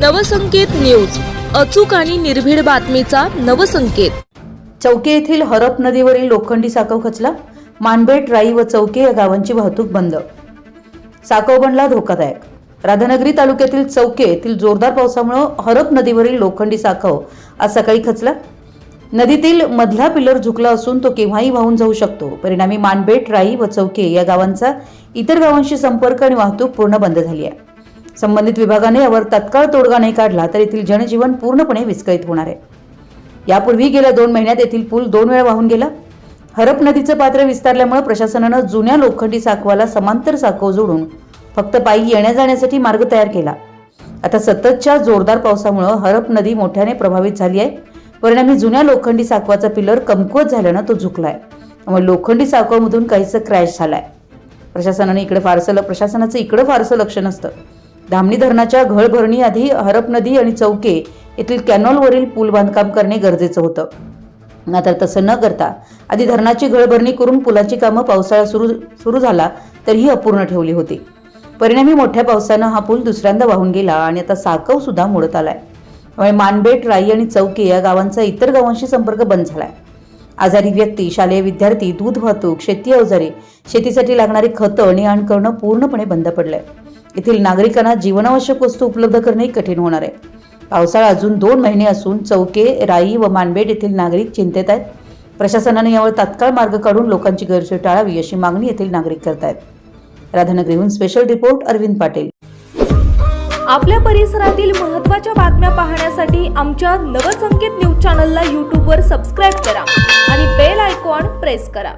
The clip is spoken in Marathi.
नवसंकेत न्यूज. अचूक आणि निर्भीड बातमीचा नवसंकेत. चौके येथील हरप नदीवरील लोखंडी साकव खचला. मानबेट राई व चौके या गावांची वाहतूक बंद. साकव बनला धोकादायक. राधानगरी तालुक्यातील चौके येथील जोरदार पावसामुळे हरप नदीवरील लोखंडी साखव आज सकाळी खचला. नदीतील मधला पिलर झुकला असून तो केव्हाही वाहून जाऊ शकतो. परिणामी मानबेट राई व चौके या गावांचा इतर गावांशी संपर्क आणि वाहतूक पूर्ण बंद झाली आहे. संबंधित विभागाने यावर तत्काळ तोडगा नाही काढला तर येथील जनजीवन पूर्णपणे विस्कळीत होणार आहे. यापूर्वी गेल्या दोन महिन्यात येथील पूल दोन वेळा वाहून गेला. हरप नदीचं पात्र विस्तारल्यामुळे प्रशासनानं जुन्या लोखंडी साखवाला समांतर साखव जोडून फक्त पायी येण्या जाण्यासाठी मार्ग तयार केला. आता सततच्या जोरदार पावसामुळे हरप नदी मोठ्याने प्रभावित झाली आहे. परिणामी जुन्या लोखंडी साखवाचा पिलर कमकुवत झाल्यानं तो झुकलाय. त्यामुळे लोखंडी साखवामधून काहीसं क्रॅश झालाय. प्रशासनाने इकडे फारसं ल- प्रशासनाचं इकडं फारसं लक्ष नसतं. धामणी धरणाच्या घळभरणी आधी हरप नदी आणि चौके येथील कॅनॉलवरील पूल बांधकाम करणे गरजेचं होतं. मात्र तसं न करता आधी धरणाची घळभरणी करून पुलाची कामं पावसाळा सुरू सुरू झाला तरीही अपूर्ण ठेवली होती. परिणामी मोठ्या पावसानं हा पूल दुसऱ्यांदा वाहून गेला आणि आता साकव सुद्धा मोडत आलाय. त्यामुळे मानबेट राई आणि चौके या गावांचा इतर गावांशी संपर्क बंद झालाय. आजारी व्यक्ती शालेय विद्यार्थी दूध वाहतूक शेती अवजारे शेतीसाठी लागणारी खतं आणि आण करणं पूर्णपणे बंद पडलंय. येथील नागरिकांना जीवनावश्यक वस्तू उपलब्ध करणे कठीण होणार आहे. पावसाळा अजून दोन महिने असून चौके राई व मानबेट येथील नागरिक चिंतेत आहेत. प्रशासनाने यावर तात्काळ मार्ग काढून लोकांची गैरसोय टाळावी अशी मागणी येथील नागरिक करतायत. राधानगरीहून स्पेशल रिपोर्ट अरविंद पाटील. आपल्या परिसरातील महत्त्वाच्या बातम्या पाहण्यासाठी आमच्या नवसंकेत न्यूज चॅनलला यूट्यूबवर सबस्क्राईब करा आणि बेल आयकॉन प्रेस करा.